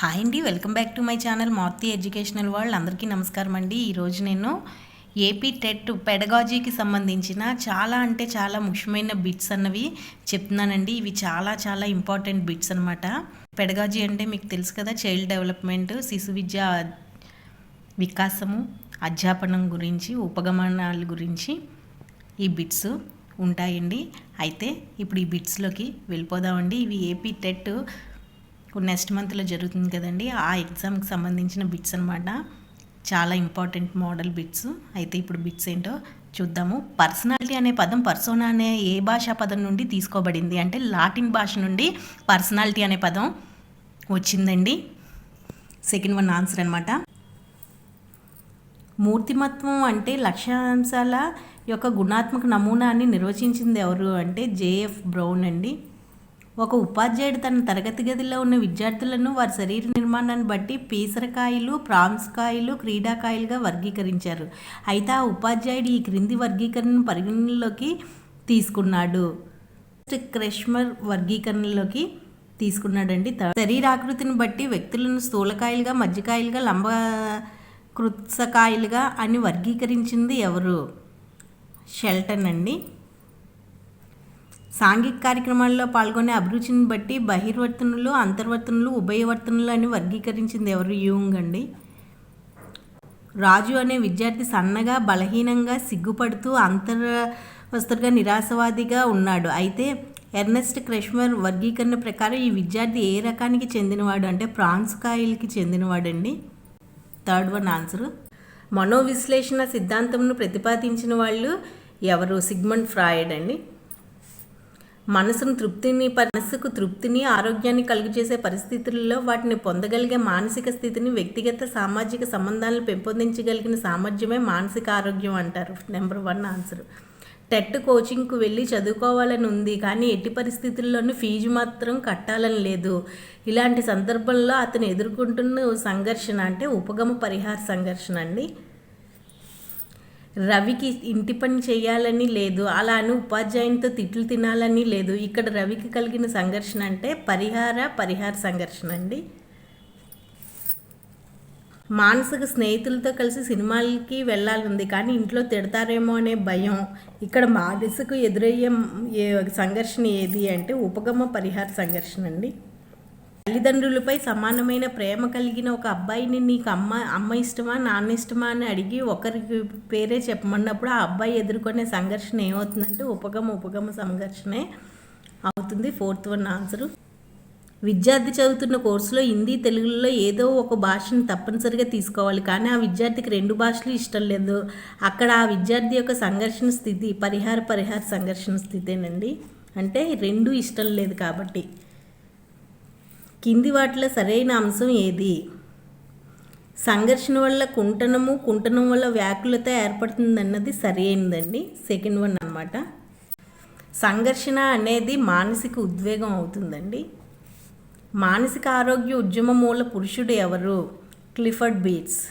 Hi అండి welcome back to my channel Marthi educational world. అందరికీ నమస్కారం అండి. ఈరోజు నేను ఏపీ టెట్ పెడగాజీకి సంబంధించిన చాలా అంటే చాలా ముఖ్యమైన బిట్స్ అన్నవి చెప్తున్నానండి. ఇవి చాలా చాలా ఇంపార్టెంట్ బిట్స్ అనమాట పెడగాజీ అంటే మీకు తెలుసు కదా చైల్డ్ డెవలప్మెంట్ శిశు విద్య వికాసము అధ్యాపనం గురించి ఉపగమనాల గురించి ఈ బిట్స్ ఉంటాయండి. అయితే ఇప్పుడు ఈ బిట్స్లోకి వెళ్ళిపోదామండి. ఇవి ఏపీ టెట్ నెక్స్ట్ మంత్లో జరుగుతుంది కదండి ఆ ఎగ్జామ్కి సంబంధించిన బిట్స్ అనమాట చాలా ఇంపార్టెంట్ మోడల్ బిట్స్ అయితే ఇప్పుడు బిట్స్ ఏంటో చూద్దాము. పర్సనాలిటీ అనే పదం పర్సోనా అనే ఏ భాషా పదం నుండి తీసుకోబడింది అంటే లాటిన్ భాష నుండి పర్సనాలిటీ అనే పదం వచ్చిందండి. సెకండ్ వన్ ఆన్సర్ అనమాట మూర్తిమత్వం అంటే లక్ష్యాంశాల యొక్క గుణాత్మక నమూనాన్ని నిర్వచించింది ఎవరు అంటే జేఎఫ్ బ్రౌన్ అండి. ఒక ఉపాధ్యాయుడు తన తరగతి గదిలో ఉన్న విద్యార్థులను వారి శరీర నిర్మాణాన్ని బట్టి పీసరకాయలు ప్రాంస్కాయలు క్రీడాకాయలుగా వర్గీకరించారు. అయితే ఆ ఉపాధ్యాయుడు ఈ క్రింది వర్గీకరణను పరిగణనలోకి తీసుకున్నాడు. క్రెష్మర్ వర్గీకరణలోకి తీసుకున్నాడండి. శరీరాకృతిని బట్టి వ్యక్తులను స్థూలకాయలుగా మధ్యకాయలుగా లంబ కృత్సకాయలుగా అని వర్గీకరించింది ఎవరు? షెల్టన్ అండి. సాంఘిక కార్యక్రమాల్లో పాల్గొనే అభిరుచిని బట్టి బహిర్వర్తనులు అంతర్వర్తనులు ఉభయవర్తనులు అని వర్గీకరించింది ఎవరు? యూంగ్ అండి. రాజు అనే విద్యార్థి సన్నగా బలహీనంగా సిగ్గుపడుతూ అంతర్వస్తుగా నిరాశవాదిగా ఉన్నాడు. అయితే ఎర్నెస్ట్ క్రెష్మర్ వర్గీకరణ ప్రకారం ఈ విద్యార్థి ఏ రకానికి చెందినవాడు? అంటే ప్రాన్స్ కాయలకి చెందినవాడండి. Third one answer. మనోవిశ్లేషణ సిద్ధాంతంను ప్రతిపాదించిన వాళ్ళు ఎవరు? సిగ్మండ్ ఫ్రాయిడ్ అండి. మనసును తృప్తిని మనసుకు తృప్తిని ఆరోగ్యాన్ని కలుగజేసే పరిస్థితుల్లో వాటిని పొందగలిగే మానసిక స్థితిని వ్యక్తిగత సామాజిక సంబంధాలను పెంపొందించగలిగిన సామర్థ్యమే మానసిక ఆరోగ్యం అంటారు. నెంబర్ వన్ ఆన్సర్ టెట్ కోచింగ్కు వెళ్ళి చదువుకోవాలని ఉంది కానీ ఎట్టి పరిస్థితుల్లోనూ ఫీజు మాత్రం కట్టాలని లేదు. ఇలాంటి సందర్భంలో అతను ఎదుర్కొంటున్న సంఘర్షణ అంటే ఉపగమ పరిహార సంఘర్షణ అండి. రవికి ఇంటి పని చేయాలని లేదు. అలా అని ఉపాధ్యాయునితో తిట్లు తినాలని లేదు. ఇక్కడ రవికి కలిగిన సంఘర్షణ అంటే పరిహార పరిహార సంఘర్షణ అండి. మానసిక స్నేహితులతో కలిసి సినిమాలకి వెళ్ళాలంది కానీ ఇంట్లో తిడతారేమో అనే భయం. ఇక్కడ మానసిక ఎదురయ్యే సంఘర్షణ ఏది అంటే ఉపగమ పరిహార సంఘర్షణ అండి. తల్లిదండ్రులపై సమానమైన ప్రేమ కలిగిన ఒక అబ్బాయిని నీకు అమ్మ అమ్మ ఇష్టమా నాన్న ఇష్టమా అని అడిగి ఒకరికి పేరే చెప్పమన్నప్పుడు ఆ అబ్బాయి ఎదుర్కొనే సంఘర్షణ ఏమవుతుందంటే ఉపగమ ఉపగమ సంఘర్షణే అవుతుంది. Fourth one answer. విద్యార్థి చదువుతున్న కోర్సులో హిందీ తెలుగులో ఏదో ఒక భాషను తప్పనిసరిగా తీసుకోవాలి. కానీ ఆ విద్యార్థికి రెండు భాషలు ఇష్టం లేదు. అక్కడ ఆ విద్యార్థి యొక్క సంఘర్షణ స్థితి పరిహార పరిహార సంఘర్షణ స్థితేనండి. అంటే రెండు ఇష్టం లేదు కాబట్టి. కింది వాటిలో సరైన అంశం ఏది? సంఘర్షణ వల్ల కుంటనము కుంటనం వల్ల వ్యాకులత ఏర్పడుతుందన్నది సరైనదండి. సెకండ్ వన్ అనమాట సంఘర్షణ అనేది మానసిక ఉద్వేగం అవుతుందండి. మానసిక ఆరోగ్య ఉద్యమ మూల పురుషుడు ఎవరు? Clifford Beers.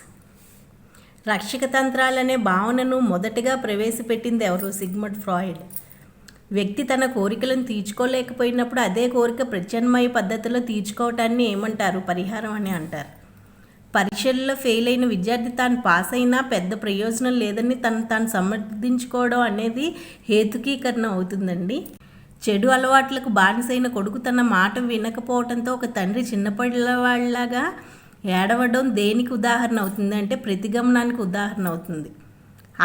రక్షక తంత్రాలనే భావనను మొదటగా ప్రవేశపెట్టింది ఎవరు? Sigmund Freud. వ్యక్తి తన కోరికలను తీర్చుకోలేకపోయినప్పుడు అదే కోరిక ప్రత్యామ్నాయ పద్ధతిలో తీర్చుకోవటాన్ని ఏమంటారు? పరిహారం అని అంటారు. పరీక్షల్లో ఫెయిల్ అయిన విద్యార్థి తాను పాస్ అయినా పెద్ద ప్రయోజనం లేదని తను తాను సమర్థించుకోవడం అనేది హేతుకీకరణ అవుతుందండి. చెడు అలవాట్లకు బానిసైన కొడుకు తన మాట వినకపోవడంతో ఒక తండ్రి చిన్నపిల్లవాళ్ళగా ఏడవడం దేనికి ఉదాహరణ అవుతుంది అంటే ప్రతిగమనానికి ఉదాహరణ అవుతుంది.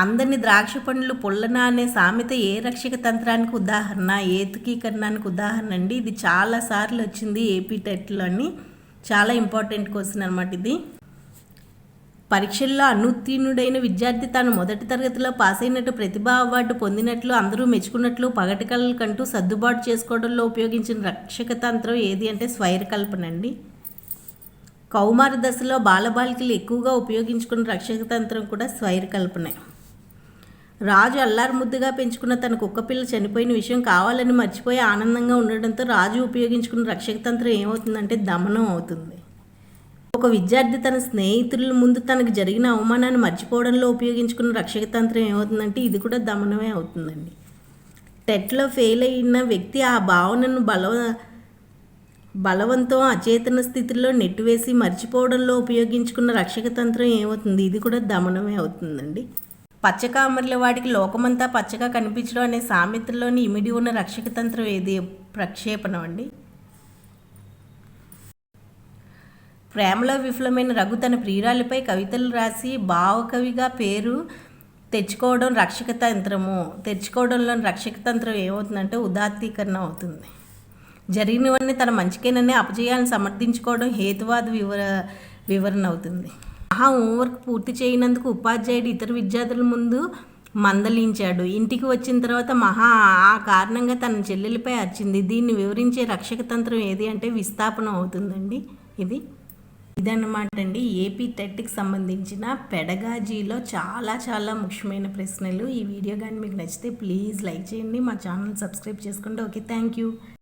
అందరిని ద్రాక్ష పండ్లు పుల్లన అనే సామెత ఏ రక్షక తంత్రానికి ఉదాహరణ ఏతుకీకరణానికి ఉదాహరణ అండి? ఇది చాలా సార్లు వచ్చింది ఏపీ టెట్లో అని చాలా ఇంపార్టెంట్ క్వశ్చన్ అనమాట ఇది. పరీక్షల్లో అనుత్తీర్ణుడైన విద్యార్థి తాను మొదటి తరగతిలో పాస్ అయినట్టు ప్రతిభా అవార్డు పొందినట్లు అందరూ మెచ్చుకున్నట్లు పగటికల కంటూ సర్దుబాటు చేసుకోవడంలో ఉపయోగించిన రక్షక తంత్రం ఏది అంటే స్వైరకల్పన అండి. కౌమార దశలో బాలబాలికలు ఎక్కువగా ఉపయోగించుకున్న రక్షక తంత్రం కూడా స్వైరకల్పనే రాజు అల్లారు ముద్దుగా పెంచుకున్న తన కుక్కపిల్ల చనిపోయిన విషయం కావాలని మర్చిపోయి ఆనందంగా ఉండడంతో రాజు ఉపయోగించుకున్న రక్షక తంత్రం ఏమవుతుందంటే దమనం అవుతుంది. ఒక విద్యార్థి తన స్నేహితుల ముందు తనకు జరిగిన అవమానాన్ని మర్చిపోవడంలో ఉపయోగించుకున్న రక్షక తంత్రం ఏమవుతుందంటే ఇది కూడా దమనమే అవుతుందండి. టెట్లో ఫెయిల్ అయిన వ్యక్తి ఆ భావనను బలవ బలవంతం అచేతన స్థితిలో నెట్టివేసి మర్చిపోవడంలో ఉపయోగించుకున్న రక్షక తంత్రం ఏమవుతుంది? ఇది కూడా దమనమే అవుతుందండి. పచ్చకామర్ల వాడికి లోకమంతా పచ్చగా కనిపించడం అనే సామెతలోని ఇమిడి ఉన్న రక్షక తంత్రం ఏది ప్రక్షేపణం అండి. ప్రేమలో విఫలమైన రఘు తన ప్రియురాలిపై కవితలు రాసి భావకవిగా పేరు తెచ్చుకోవడం రక్షక తంత్రము తెచ్చుకోవడంలో రక్షక తంత్రం ఏమవుతుందంటే ఉదాత్తీకరణ అవుతుంది. జరిగినవన్నీ తన మంచికేనని అపజయాలను సమర్థించుకోవడం హేతువాద వివర వివరణ అవుతుంది. ఆ హోంవర్క్ పూర్తి చేయనందుకు ఉపాధ్యాయుడు ఇతర విద్యార్థుల ముందు మందలించాడు. ఇంటికి వచ్చిన తర్వాత మహా ఆ కారణంగా తన చెల్లెలపై అరిచింది. దీన్ని వివరించే రక్షక తంత్రం ఏది అంటే విస్థాపనం అవుతుందండి ఇది. ఇదన్నమాట అండి. ఏపీ టెట్కి సంబంధించిన పెడగాజీలో చాలా చాలా ముఖ్యమైన ప్రశ్నలు. ఈ వీడియో కానీ మీకు నచ్చితే ప్లీజ్ లైక్ చేయండి. మా ఛానల్ సబ్స్క్రైబ్ చేసుకోండి ఓకే. Thank you.